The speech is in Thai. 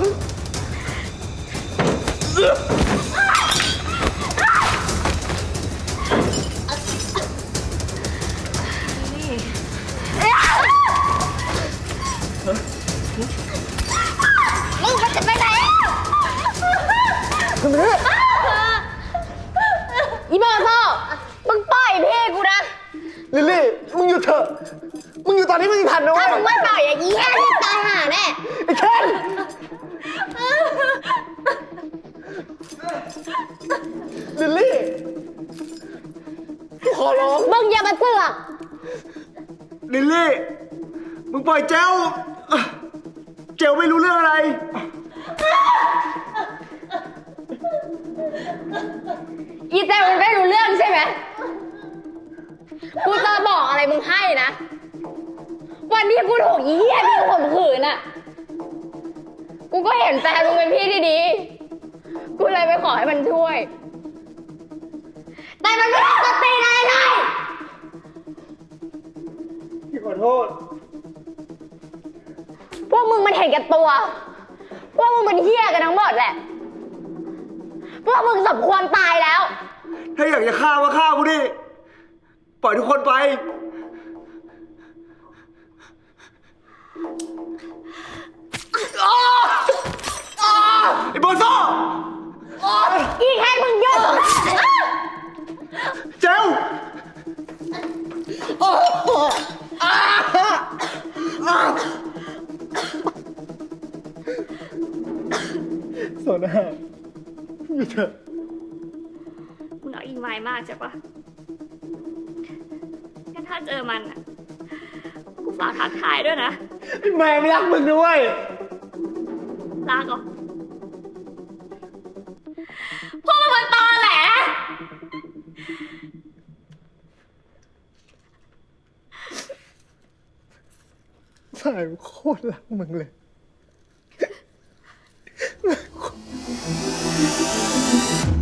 มึงมันจะไปไหนอีเบอร์โซ่มึงปล่อยพี่กูนะ ลิลลี่ มึงหยุดเถอะ มึงอยู่ตอนนี้มึงยังทันนะเว้ถ้ายมึงไม่ปล่อยอย่างนี้แค่ที่ตายห่าแน่ ไอ้เคน ลิลลี่ขอร้อง มึงอย่ามาเสือกลิลลี่ มึงปล่อยเจลเจลไม่รู้เรื่องอะไร อีเจมันไม่รู้เรื่องใช่ไหมกูจะบอกอะไรมึงให้นะ วันที่กูถูกอีเหี้ยพี่ข่มขืนอะกูก็เห็นแฟนมึงเป็นพี่ที่ดี กูเลยไปขอให้มันช่วย แต่มันไม่ได้สติอะไรเลยพี่ขอโทษ พวกมึงมันเห็นแก่ตัว พวกมึงเป็นเหี้ยกันทั้งหมดแหละ พวกมึงสมควรตายแล้ว ถ้าอยากจะฆ่ามาฆ่ากูดิ ปล่อยทุกคนไปไโซน่าหยุดเถอะมึงเอาอีไม้มากใช่ปะงั้นถ้าเจอมันอะ กูฝากทักทายด้วยนะแม่ไม่รักมึงด้วยลาก่อนพวกมึงมันตอแหลสายโคตรรักมึงเลย Peace.